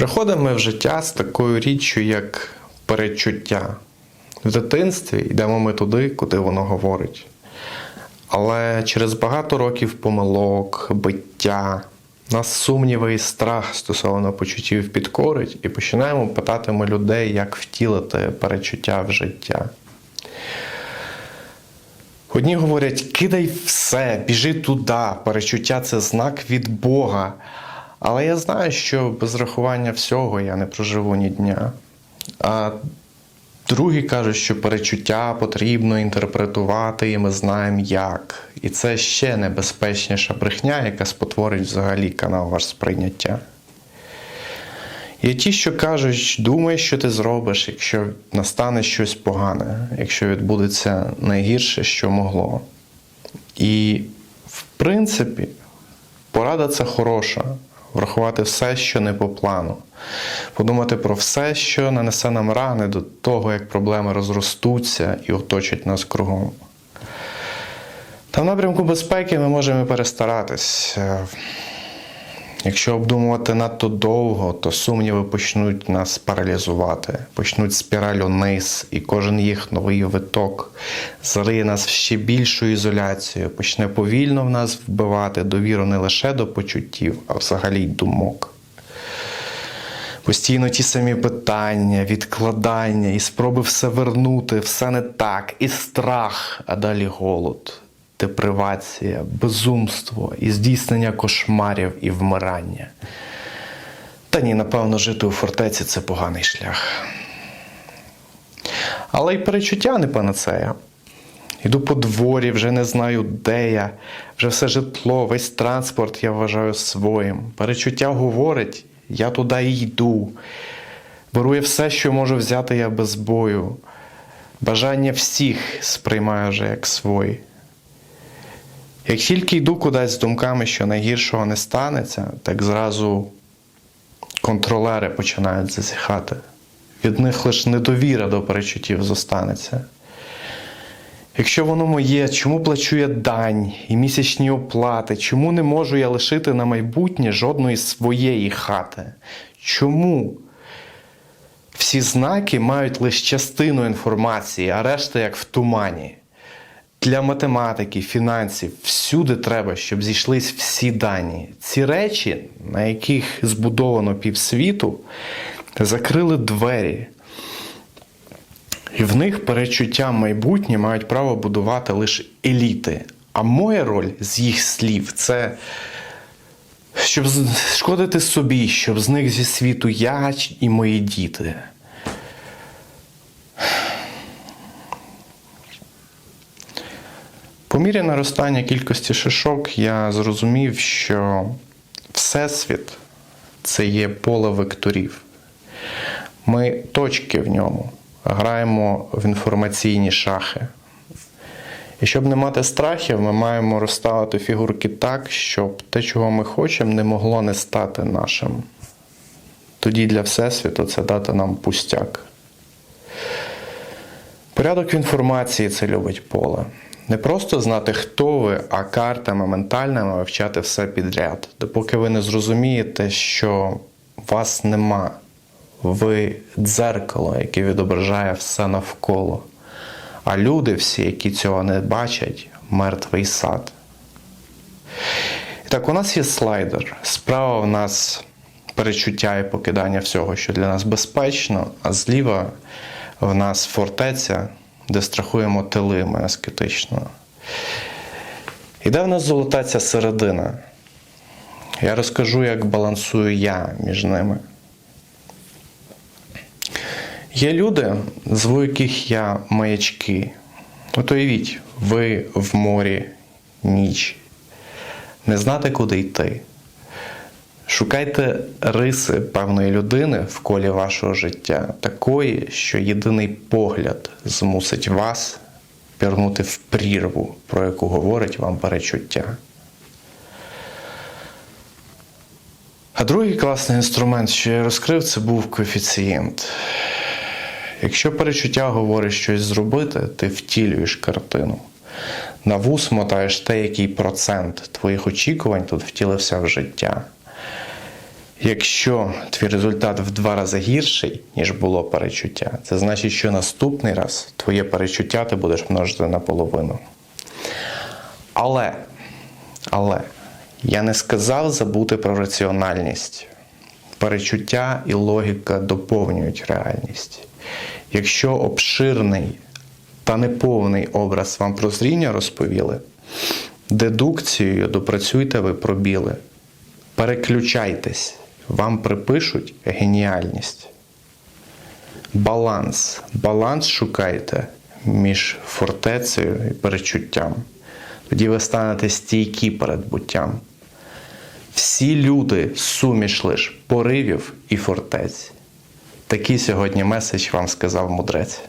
Приходимо в життя з такою річчю, як передчуття. В дитинстві йдемо ми туди, куди воно говорить. Але через багато років помилок, биття, нас сумніви і страх стосовно почуттів підкорить, і починаємо питати ми людей, як втілити перечуття в життя. Одні говорять, кидай все, біжи туди, перечуття це знак від Бога. Але я знаю, що без рахування всього я не проживу ні дня. А другі кажуть, що перечуття потрібно інтерпретувати, і ми знаємо як. І це ще небезпечніша брехня, яка спотворить взагалі канал ваш сприйняття. Є ті, що кажуть, думай, що ти зробиш, якщо настане щось погане, якщо відбудеться найгірше, що могло. І, в принципі, порада це хороша. Врахувати все, що не по плану, подумати про все, що нанесе нам рани до того, як проблеми розростуться і оточать нас кругом. Та в напрямку безпеки ми можемо перестаратись. Якщо обдумувати надто довго, то сумніви почнуть нас паралізувати, почнуть спіраль униз, і кожен їх новий виток зриє нас в ще більшу ізоляцію, почне повільно в нас вбивати довіру не лише до почуттів, а взагалі й думок. Постійно ті самі питання, відкладання, і спроби все вернути, все не так, і страх, а далі голод, депривація, безумство, і здійснення кошмарів і вмирання. Та ні, напевно, жити у фортеці це поганий шлях. Але й перечуття не панацея. Іду по дворі, вже не знаю, де я, вже все житло, весь транспорт я вважаю своїм. Перечуття говорить, я туди і йду. Беру я все, що можу взяти я без бою. Бажання всіх сприймаю вже як свої. Як тільки йду кудись з думками, що найгіршого не станеться, так зразу контролери починають зазіхати. Від них лише недовіра до перечуттів зостанеться. Якщо воно моє, чому плачу я дань і місячні оплати? Чому не можу я лишити на майбутнє жодної своєї хати? Чому всі знаки мають лише частину інформації, а решта як в тумані? Для математики, фінансів всюди треба, щоб зійшлись всі дані. Ці речі, на яких збудовано півсвіту, закрили двері. І в них перечуття майбутнє мають право будувати лише еліти. А моя роль з їх слів це щоб шкодити собі, щоб зник зі світу я і мої діти. По мірі наростання кількості шишок я зрозумів, що Всесвіт це є поле векторів. Ми точки в ньому граємо в інформаційні шахи. І щоб не мати страхів, ми маємо розставити фігурки так, щоб те, чого ми хочемо, не могло не стати нашим. Тоді для Всесвіту це дати нам пустяк. Порядок в інформації це любить поле. Не просто знати, хто ви, а картами ментальними вивчати все підряд, допоки ви не зрозумієте, що вас нема. Ви дзеркало, яке відображає все навколо. А люди всі, які цього не бачать, мертвий сад. І так, у нас є слайдер. Справа в нас перечуття і покидання всього, що для нас безпечно, а зліва в нас фортеця, де страхуємо тилими аскетично. І де в нас золота ця середина? Я розкажу, як балансую я між ними. Є люди, зву яких я маячки. От уявіть, ви в морі ніч. Не знати, куди йти. Шукайте риси певної людини в колі вашого життя, такої, що єдиний погляд змусить вас пірнути в прірву, про яку говорить вам перечуття. А другий класний інструмент, що я розкрив, це був коефіцієнт. Якщо перечуття говорить щось зробити, ти втілюєш картину. На вус мотаєш те, який процент твоїх очікувань тут втілився в життя. Якщо твій результат в два рази гірший, ніж було перечуття, це значить, що наступний раз твоє перечуття ти будеш множити наполовину. Але, але я не сказав забути про раціональність. Перечуття і логіка доповнюють реальність. Якщо обширний та неповний образ вам про зріння розповіли, дедукцією допрацюйте ви пробіли. Переключайтесь, вам припишуть геніальність. Баланс. Баланс шукайте між фортецею і перечуттям. Тоді ви станете стійкі перед буттям. Всі люди суміш лиш поривів і фортець. Такий сьогодні меседж вам сказав мудрець.